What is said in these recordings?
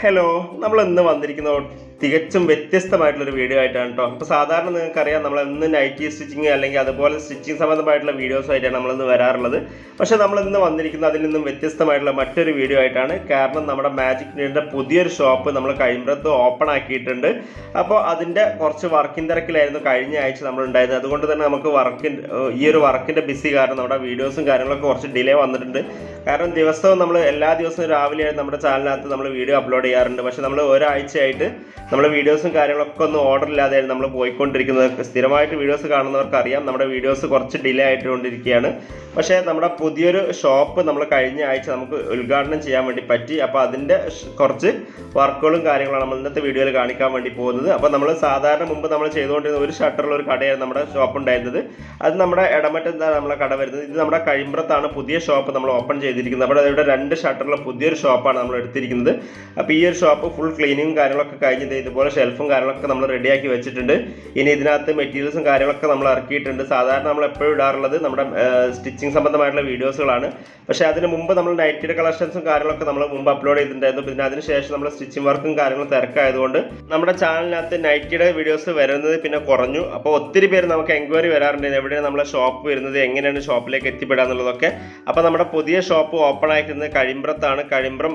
Hello നമ്മൾ ഇന്ന് വന്നിരിക്കുന്നത് തികച്ചും വ്യത്യസ്തമായിട്ടുള്ളൊരു വീഡിയോ ആയിട്ടാണ് കേട്ടോ അപ്പോൾ സാധാരണ നിങ്ങൾക്കറിയാം നമ്മൾ ഇന്ന് നൈറ്റി സ്റ്റിച്ചിങ് അല്ലെങ്കിൽ അതുപോലെ സ്റ്റിച്ചിങ് സംബന്ധമായിട്ടുള്ള വീഡിയോസ് ആയിട്ടാണ് നമ്മൾ ഇന്ന് വരാറുള്ളത്. പക്ഷെ നമ്മൾ ഇന്ന് വന്നിരിക്കുന്നത് അതിൽ നിന്നും വ്യത്യസ്തമായിട്ടുള്ള മറ്റൊരു വീഡിയോ ആയിട്ടാണ്. കാരണം നമ്മുടെ മാജിക് നീഡിന്റെ പുതിയൊരു ഷോപ്പ് നമ്മൾ കഴിയുമ്പത്ത് ഓപ്പൺ ആക്കിയിട്ടുണ്ട്. അപ്പോൾ അതിന്റെ കുറച്ച് വർക്കിംഗ് തിരക്കിലായിരുന്നു കഴിഞ്ഞ ആഴ്ച നമ്മൾ ഉണ്ടായിരുന്നത്. അതുകൊണ്ട് തന്നെ നമുക്ക് വർക്കിന്റെ ഈ ഒരു വർക്കിന്റെ ബിസി കാരണം നമ്മുടെ വീഡിയോസും കാര്യങ്ങളൊക്കെ കുറച്ച് ഡിലേ വന്നിട്ടുണ്ട്. കാരണം ദിവസവും നമ്മൾ എല്ലാ ദിവസവും രാവിലെ നമ്മുടെ ചാനലിനകത്ത് നമ്മൾ വീഡിയോ അപ്ലോഡ് ചെയ്യാറുണ്ട്. പക്ഷെ നമ്മൾ ഒരാഴ്ചയായിട്ട് നമ്മുടെ വീഡിയോസും കാര്യങ്ങളൊക്കെ ഒന്നും ഓർഡർ ഇല്ലാതെയാണ് നമ്മൾ പോയിക്കൊണ്ടിരിക്കുന്നത്. സ്ഥിരമായിട്ട് വീഡിയോസ് കാണുന്നവർക്ക് അറിയാം. നമ്മുടെ വീഡിയോസ് കുറച്ച് ഡിലേ ആയിട്ടുകൊണ്ടിരിക്കുകയാണ്. പക്ഷേ നമ്മുടെ പുതിയൊരു ഷോപ്പ് നമ്മൾ കഴിഞ്ഞ ആഴ്ച നമുക്ക് ഉദ്ഘാടനം ചെയ്യാൻ വേണ്ടി പറ്റി. അപ്പോൾ അതിന്റെ കുറച്ച് വർക്കുകളും കാര്യങ്ങളാണ് നമ്മൾ ഇന്നത്തെ വീഡിയോയിൽ കാണിക്കാൻ വേണ്ടി പോകുന്നത്. അപ്പോൾ നമ്മൾ സാധാരണ മുമ്പ് നമ്മൾ ചെയ്തുകൊണ്ടിരുന്ന ഒരു ഷട്ടറുള്ള ഒരു കടയായിരുന്നു നമ്മുടെ ഷോപ്പ് ഉണ്ടായിരുന്നത്. അത് നമ്മുടെ ഇടമറ്റത്താണ് നമ്മളെ കട വരുന്നത്? ഇത് നമ്മുടെ കഴിമ്പ്രത്താണ് പുതിയ ഷോപ്പ് നമ്മൾ ഓപ്പൺ ചെയ്തിരിക്കുന്നത്. അപ്പോൾ ഇവിടെ രണ്ട് ഷട്ടറുള്ള പുതിയൊരു ഷോപ്പാണ് നമ്മൾ എടുത്തിരിക്കുന്നത്. അപ്പോൾ ഈ ഒരു ഷോപ്പ് ഫുൾ ക്ലീനിങ്ങും കാര്യങ്ങളൊക്കെ കഴിഞ്ഞത് ഇതുപോലെ ഷെൽഫും കാര്യങ്ങളൊക്കെ നമ്മൾ റെഡിയാക്കി വെച്ചിട്ടുണ്ട്. ഇനി ഇതിനകത്ത് മെറ്റീരിയൽസും കാര്യങ്ങളൊക്കെ നമ്മൾ ഇറക്കിയിട്ടുണ്ട്. സാധാരണ നമ്മൾ എപ്പോഴും ഇടാറുള്ളത് നമ്മുടെ സ്റ്റിച്ചിങ് സംബന്ധമായിട്ടുള്ള വീഡിയോസുകളാണ് പക്ഷേ അതിന് മുമ്പ് നമ്മൾ നൈറ്റിയുടെ കളക്ഷൻസും കാര്യങ്ങളൊക്കെ നമ്മൾ മുമ്പ് അപ്ലോഡ് ചെയ്തിട്ടുണ്ടായിരുന്നു. പിന്നെ അതിനുശേഷം നമ്മൾ സ്റ്റിച്ചിങ് വർക്കും കാര്യങ്ങളും തിരക്കായതുകൊണ്ട് നമ്മുടെ ചാനലിനകത്ത് നൈറ്റിയുടെ വീഡിയോസ് വരുന്നത് പിന്നെ കുറഞ്ഞു. അപ്പോൾ ഒത്തിരി പേര് നമുക്ക് എൻക്വയറി വരാറുണ്ട്. എവിടെയാണ് നമ്മളെ ഷോപ്പ് വരുന്നത്? എങ്ങനെയാണ് ഷോപ്പിലേക്ക് എത്തിപ്പെടുക എന്നുള്ളതൊക്കെ. അപ്പോൾ നമ്മുടെ പുതിയ ഷോപ്പ് ഓപ്പൺ ആയിരിക്കുന്നത് കഴിമ്പ്രത്താണ് കഴിമ്പ്രം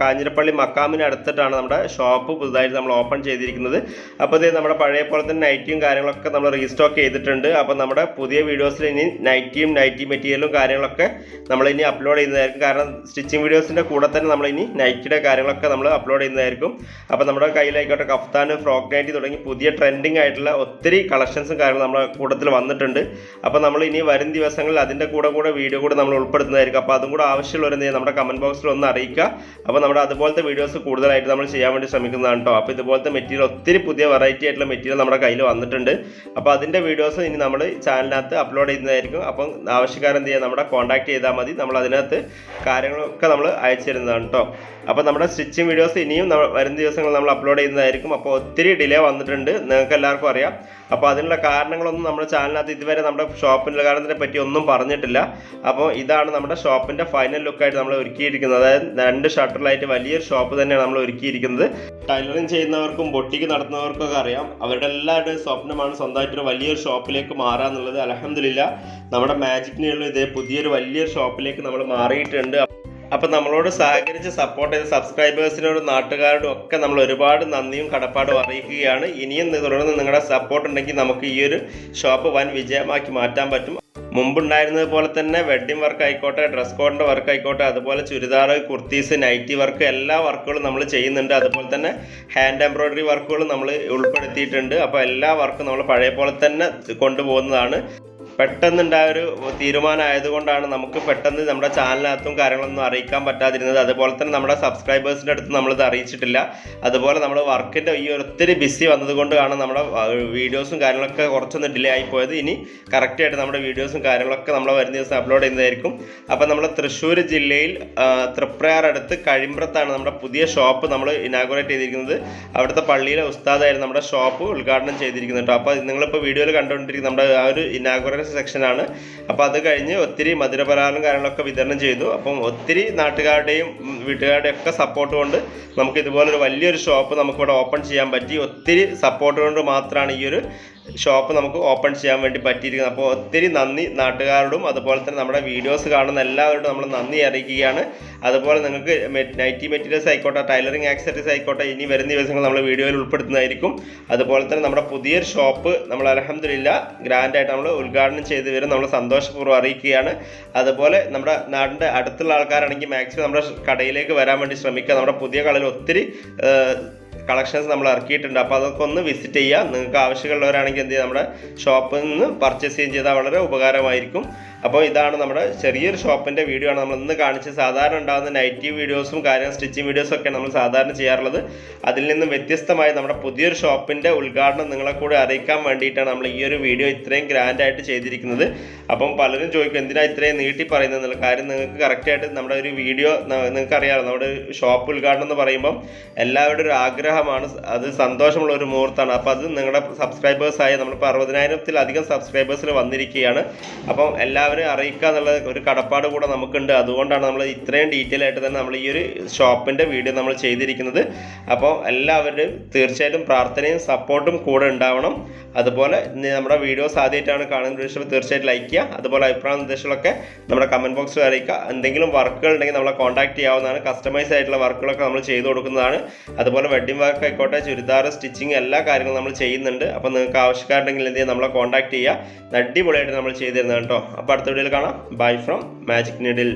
കാഞ്ഞിരപ്പള്ളി മക്കാമിന് അടുത്തിട്ടാണ് നമ്മുടെ ഷോപ്പ് പുതുതായിട്ട് നമ്മൾ ഓപ്പൺ ചെയ്തിരിക്കുന്നത്. അപ്പോൾ ഇത് നമ്മുടെ പഴയ പോലെ തന്നെ നൈറ്റിയും കാര്യങ്ങളൊക്കെ നമ്മൾ റീസ്റ്റോക്ക് ചെയ്തിട്ടുണ്ട്. അപ്പോൾ നമ്മുടെ പുതിയ വീഡിയോസിൽ ഇനി നൈറ്റിയും നൈറ്റി മെറ്റീരിയലും കാര്യങ്ങളൊക്കെ നമ്മൾ ഇനി അപ്ലോഡ് ചെയ്യുന്നതായിരിക്കും. കാരണം സ്റ്റിച്ചിങ് വീഡിയോസിന്റെ കൂടെ തന്നെ നമ്മൾ ഇനി നൈറ്റിയുടെ കാര്യങ്ങളൊക്കെ നമ്മൾ അപ്ലോഡ് ചെയ്യുന്നതായിരിക്കും. അപ്പോൾ നമ്മുടെ കയ്യിലായിക്കോട്ടെ കഫ്താൻ ഫ്രോക്ക് നൈറ്റി തുടങ്ങി പുതിയ ട്രെൻഡിങ് ആയിട്ടുള്ള ഒത്തിരി കളക്ഷൻസും കാര്യങ്ങളും നമ്മുടെ കൂട്ടത്തിൽ വന്നിട്ടുണ്ട്. അപ്പോൾ നമ്മൾ ഇനി വരും ദിവസങ്ങളിൽ അതിന്റെ കൂടെ കൂടെ വീഡിയോ കൂടെ നമ്മൾ ഉൾപ്പെടുത്തുന്നതായിരിക്കും. അപ്പോൾ അതും കൂടെ ആവശ്യമുള്ളവർ എന്ത് നമ്മുടെ കമന്റ് ബോക്സിൽ ഒന്ന് അറിയിക്കുക. അപ്പോൾ നമ്മുടെ അതുപോലത്തെ വീഡിയോസ് കൂടുതലായിട്ട് നമ്മൾ ചെയ്യാൻ വേണ്ടി ശ്രമിക്കുന്നതാണ് കേട്ടോ അപ്പോൾ ഇതുപോലത്തെ മെറ്റീരിയൽ ഒത്തിരി പുതിയ വെറൈറ്റി ആയിട്ടുള്ള മെറ്റീരിയൽ നമ്മുടെ കയ്യിൽ വന്നിട്ടുണ്ട്. അപ്പോൾ അതിന്റെ വീഡിയോസ് ഇനി നമ്മൾ ചാനലിനകത്ത് അപ്ലോഡ് ചെയ്യുന്നതായിരിക്കും. അപ്പം ആവശ്യക്കാരെന്ത് ചെയ്യുക നമ്മുടെ കോൺടാക്ട് ചെയ്താൽ മതി. നമ്മൾ അതിനകത്ത് കാര്യങ്ങളൊക്കെ നമ്മൾ അയച്ചു തരുന്നതാണ് കേട്ടോ അപ്പോൾ നമ്മുടെ സ്റ്റിച്ചിങ് വീഡിയോസ് ഇനിയും വരുന്ന വരും ദിവസങ്ങളിൽ നമ്മൾ അപ്ലോഡ് ചെയ്യുന്നതായിരിക്കും. അപ്പോൾ ഒത്തിരി ഡിലേ വന്നിട്ടുണ്ട്. നിങ്ങൾക്ക് എല്ലാവർക്കും അറിയാം. അപ്പോൾ അതിനുള്ള കാരണങ്ങളൊന്നും നമ്മുടെ ചാനലിനകത്ത് ഇതുവരെ നമ്മുടെ ഷോപ്പിന്റെ കാരണത്തിനെ പറ്റി ഒന്നും പറഞ്ഞിട്ടില്ല. അപ്പോൾ ഇതാണ് നമ്മുടെ ഷോപ്പിന്റെ ഫൈനൽ ലുക്കായിട്ട് നമ്മൾ ഒരുക്കിയിരിക്കുന്നത്. അതായത് രണ്ട് ഷട്ടറിലായിട്ട് വലിയൊരു ഷോപ്പ് തന്നെയാണ് നമ്മൾ ഒരുക്കിയിരിക്കുന്നത്. ടൈലറിങ് ചെയ്യുന്നവർക്കും ബൊട്ടിക്ക് നടത്തുന്നവർക്കും ഒക്കെ അറിയാം. അവരുടെ എല്ലാവരുടെയും സ്വപ്നമാണ് സ്വന്തമായിട്ടൊരു വലിയൊരു ഷോപ്പിലേക്ക് മാറുക എന്നുള്ളത്. അലഹമില്ല നമ്മുടെ മാജിക്കിനുള്ള ഇതേ പുതിയൊരു വലിയൊരു ഷോപ്പിലേക്ക് നമ്മൾ മാറിയിട്ടുണ്ട്. അപ്പം നമ്മളോട് സഹകരിച്ച് സപ്പോർട്ട് ചെയ്ത സബ്സ്ക്രൈബേഴ്സിനോടും നാട്ടുകാരോടും ഒക്കെ നമ്മൾ ഒരുപാട് നന്ദിയും കടപ്പാടും അറിയിക്കുകയാണ്. ഇനിയും തുടർന്ന് നിങ്ങളുടെ സപ്പോർട്ട് ഉണ്ടെങ്കിൽ നമുക്ക് ഈ ഒരു ഷോപ്പ് വൻ വിജയമാക്കി മാറ്റാൻ പറ്റും. മുമ്പുണ്ടായിരുന്നത് പോലെ തന്നെ വെഡ്ഡിംഗ് വർക്ക് ആയിക്കോട്ടെ ഡ്രസ് കോഡിന്റെ വർക്ക് ആയിക്കോട്ടെ അതുപോലെ ചുരിദാർ കുർത്തീസ് നൈറ്റി വർക്ക് എല്ലാ വർക്കുകളും നമ്മൾ ചെയ്യുന്നുണ്ട്. അതുപോലെ തന്നെ ഹാൻഡ് എംബ്രോയിഡറി വർക്കുകളും നമ്മൾ ഉൾപ്പെടുത്തിയിട്ടുണ്ട്. അപ്പോൾ എല്ലാ വർക്കും നമ്മൾ പഴയ പോലെ തന്നെ കൊണ്ടുപോകുന്നതാണ്. പെട്ടെന്നുണ്ടായ ഒരു തീരുമാനം ആയതുകൊണ്ടാണ് നമുക്ക് പെട്ടെന്ന് നമ്മുടെ ചാനലിനകത്തും കാര്യങ്ങളൊന്നും അറിയിക്കാൻ പറ്റാതിരുന്നത്. അതുപോലെ തന്നെ നമ്മുടെ സബ്സ്ക്രൈബേഴ്സിന്റെ അടുത്ത് നമ്മളിത് അറിയിച്ചിട്ടില്ല. അതുപോലെ നമ്മൾ വർക്കിന്റെ ഈ ഒത്തിരി ബിസി വന്നതുകൊണ്ടാണ് നമ്മുടെ വീഡിയോസും കാര്യങ്ങളൊക്കെ കുറച്ചൊന്ന് ഡിലേ ആയിപ്പോയത് പോയത്. ഇനി കറക്റ്റായിട്ട് നമ്മുടെ വീഡിയോസും കാര്യങ്ങളൊക്കെ നമ്മൾ വരുന്ന ദിവസം അപ്ലോഡ് ചെയ്യുന്നതായിരിക്കും. അപ്പോൾ നമ്മൾ തൃശ്ശൂർ ജില്ലയിൽ തൃപ്രയാറടുത്ത് കഴിമ്പ്രത്താണ് നമ്മുടെ പുതിയ ഷോപ്പ് നമ്മൾ ഇനാഗുറേറ്റ് ചെയ്തിരിക്കുന്നത്. അവിടുത്തെ പള്ളിയിലെ ഉസ്താദായിരുന്നു നമ്മുടെ ഷോപ്പ് ഉദ്ഘാടനം ചെയ്തിരിക്കുന്നത് കേട്ടോ. അപ്പോൾ നിങ്ങളിപ്പോൾ വീഡിയോയിൽ കണ്ടുകൊണ്ടിരിക്കുന്ന നമ്മുടെ ആ ഒരു ഇനാഗുറേഷൻ സെക്ഷനാണ്. അപ്പോൾ അത് കഴിഞ്ഞ് ഒത്തിരി മധുരപലഹാരം കാര്യങ്ങളൊക്കെ വിതരണം ചെയ്തു. അപ്പം ഒത്തിരി നാട്ടുകാരുടെയും വീട്ടുകാരുടെയും ഒക്കെ സപ്പോർട്ട് കൊണ്ട് നമുക്ക് ഇതുപോലൊരു വലിയൊരു ഷോപ്പ് നമുക്കിവിടെ ഓപ്പൺ ചെയ്യാൻ പറ്റി. ഒത്തിരി സപ്പോർട്ട് കൊണ്ട് മാത്രമാണ് ഈ ഒരു ഷോപ്പ് നമുക്ക് ഓപ്പൺ ചെയ്യാൻ വേണ്ടി പറ്റിയിരിക്കുന്നത് അപ്പോൾ ഒത്തിരി നന്ദി നാട്ടുകാരോടും അതുപോലെ തന്നെ നമ്മുടെ വീഡിയോസ് കാണുന്ന എല്ലാവരോടും നമ്മൾ നന്ദി അറിയിക്കുകയാണ്. അതുപോലെ നിങ്ങൾക്ക് നൈറ്റി മെറ്റീരിയൽസ് ആയിക്കോട്ടെ ടൈലറിങ് ആക്സസറീസ് ആയിക്കോട്ടെ ഇനി വരുന്ന ദിവസങ്ങൾ നമ്മൾ വീഡിയോയിൽ ഉൾപ്പെടുത്തുന്നതായിരിക്കും. അതുപോലെ തന്നെ നമ്മുടെ പുതിയൊരു ഷോപ്പ് നമ്മൾ അലഹമില്ല ഗ്രാൻഡായിട്ട് നമ്മൾ ഉദ്ഘാടനം ചെയ്ത് വരും. നമ്മൾ സന്തോഷപൂർവം അറിയിക്കുകയാണ്. അതുപോലെ നമ്മുടെ നാടിന്റെ അടുത്തുള്ള ആൾക്കാരാണെങ്കിൽ മാക്സിമം നമ്മുടെ കടയിലേക്ക് വരാൻ വേണ്ടി ശ്രമിക്കുക. നമ്മുടെ പുതിയ കടയിൽ ഒത്തിരി കളക്ഷൻസ് നമ്മൾ ഇറക്കിയിട്ടുണ്ട്. അപ്പോൾ അതൊക്കെ ഒന്ന് വിസിറ്റ് ചെയ്യുക നിങ്ങൾക്ക് ആവശ്യമുള്ളവരാണെങ്കിൽ എന്ത് ചെയ്യുക നമ്മുടെ ഷോപ്പിൽ നിന്ന് പർച്ചേസ് ചെയ്യുകയും ചെയ്താൽ വളരെ ഉപകാരമായിരിക്കും. അപ്പോൾ ഇതാണ് നമ്മുടെ ചെറിയൊരു ഷോപ്പിന്റെ വീഡിയോ ആണ്. നമ്മൾ ഇന്ന് കാണിച്ച് സാധാരണ ഉണ്ടാകുന്ന നൈറ്റി വീഡിയോസും കാര്യം സ്റ്റിച്ചിങ് വീഡിയോസും ഒക്കെ നമ്മൾ സാധാരണ ചെയ്യാറുള്ളത്. അതിൽ നിന്നും വ്യത്യസ്തമായി നമ്മുടെ പുതിയൊരു ഷോപ്പിന്റെ ഉദ്ഘാടനം നിങ്ങളെ കൂടെ അറിയിക്കാൻ വേണ്ടിയിട്ടാണ് നമ്മൾ ഈ ഒരു വീഡിയോ ഇത്രയും ഗ്രാൻഡായിട്ട് ചെയ്തിരിക്കുന്നത്. അപ്പം പലരും ചോദിക്കും എന്തിനാണ് ഇത്രയും നീട്ടി പറയുന്നത്? എന്നുള്ള കാര്യം നിങ്ങൾക്ക് കറക്റ്റായിട്ട് നമ്മുടെ ഒരു വീഡിയോ നിങ്ങൾക്ക് അറിയാമല്ലോ നമ്മുടെ ഷോപ്പ് ഉദ്ഘാടനം എന്ന് പറയുമ്പം എല്ലാവരുടെ ഒരു ആഗ്രഹമാണ് അത് സന്തോഷമുള്ള ഒരു മുഹൂർത്തമാണ്. അപ്പോൾ അത് നിങ്ങളുടെ സബ്സ്ക്രൈബേഴ്സായ നമ്മളിപ്പോൾ അറുപതിനായിരത്തിലധികം സബ്സ്ക്രൈബേഴ്സിൽ വന്നിരിക്കുകയാണ്. അപ്പം എല്ലാവരും എല്ലാവരും അറിയിക്കുക എന്നുള്ള ഒരു കടപ്പാട് കൂടെ നമുക്കുണ്ട്. അതുകൊണ്ടാണ് നമ്മൾ ഇത്രയും ഡീറ്റെയിൽ ആയിട്ട് തന്നെ നമ്മൾ ഈ ഒരു ഷോപ്പിന്റെ വീഡിയോ നമ്മൾ ചെയ്തിരിക്കുന്നത്. അപ്പോൾ എല്ലാവരും തീർച്ചയായിട്ടും പ്രാർത്ഥനയും സപ്പോർട്ടും കൂടെ ഉണ്ടാവണം. അതുപോലെ നമ്മുടെ വീഡിയോസ് ആദ്യമായിട്ടാണ് ഉദ്ദേശം തീർച്ചയായിട്ടും ലൈക്ക് ചെയ്യുക. അതുപോലെ അഭിപ്രായ നിർദ്ദേശങ്ങളൊക്കെ നമ്മുടെ കമന്റ് ബോക്സിൽ അറിയിക്കുക. എന്തെങ്കിലും വർക്കുകൾ ഉണ്ടെങ്കിൽ നമ്മളെ കോൺടാക്ട് ചെയ്യാവുന്നതാണ്. കസ്റ്റമൈസ് ആയിട്ടുള്ള വർക്കുകളൊക്കെ നമ്മൾ ചെയ്തു കൊടുക്കുന്നതാണ്. അതുപോലെ വെഡ്ഡിംഗ് വർക്ക് ആയിക്കോട്ടെ ചുരിദാർ സ്റ്റിച്ചിങ് എല്ലാ കാര്യങ്ങളും നമ്മൾ ചെയ്യുന്നുണ്ട്. അപ്പോൾ നിങ്ങൾക്ക് ആവശ്യക്കാരുണ്ടെങ്കിൽ എന്ത് ചെയ്യുക? നമ്മളെ കോൺടാക്ട് ചെയ്യുക. അടിപൊളിയായിട്ട് നമ്മൾ ചെയ്തു തരുന്നത് കേട്ടോ. അപ്പോൾ അടുത്ത വീഡിയോയിൽ കാണാം. Bye from magic needle